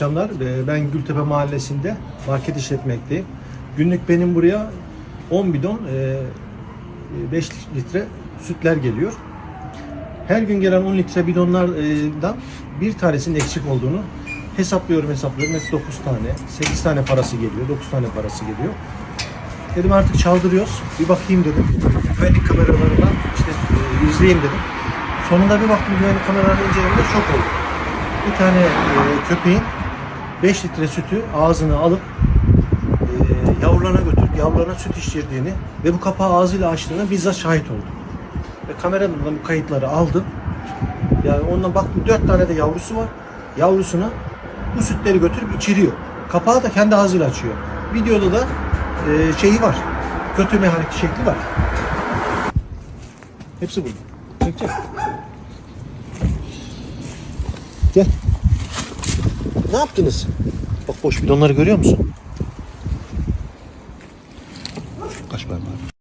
akşamlar e, ben Gültepe Mahallesi'nde market işletmekteyim. Günlük benim buraya 10 bidon e, 5 litre sütler geliyor. Her gün gelen 10 litre bidonlardan bir tanesinin eksik olduğunu hesaplıyorum hesaplıyorum. Hep 9 tane, 8 tane parası geliyor, 9 tane parası geliyor. Dedim artık çaldırıyoruz. Bir bakayım dedim. Güvenlik kameralarından işte e, izleyeyim dedim. Sonunda bir baktım güvenlik kameralarını incelemede şok oldum. Bir tane e, köpeğin 5 litre sütü ağzına alıp e, yavrularına götürüp yavrularına süt içirdiğini ve bu kapağı ağzıyla açtığına bizzat şahit oldum. Ve kameradan bu kayıtları aldım. Yani ondan baktım 4 tane de yavrusu var. Yavrusuna bu sütleri götürüp içiriyor. Kapağı da kendi ağzıyla açıyor. Videoda da e, şeyi var. Kötü mekanik şekli var. Hepsi burada. Çek çek. Gel. Ne yaptınız? Bak boş bidonları görüyor musun? Kaç parmağı?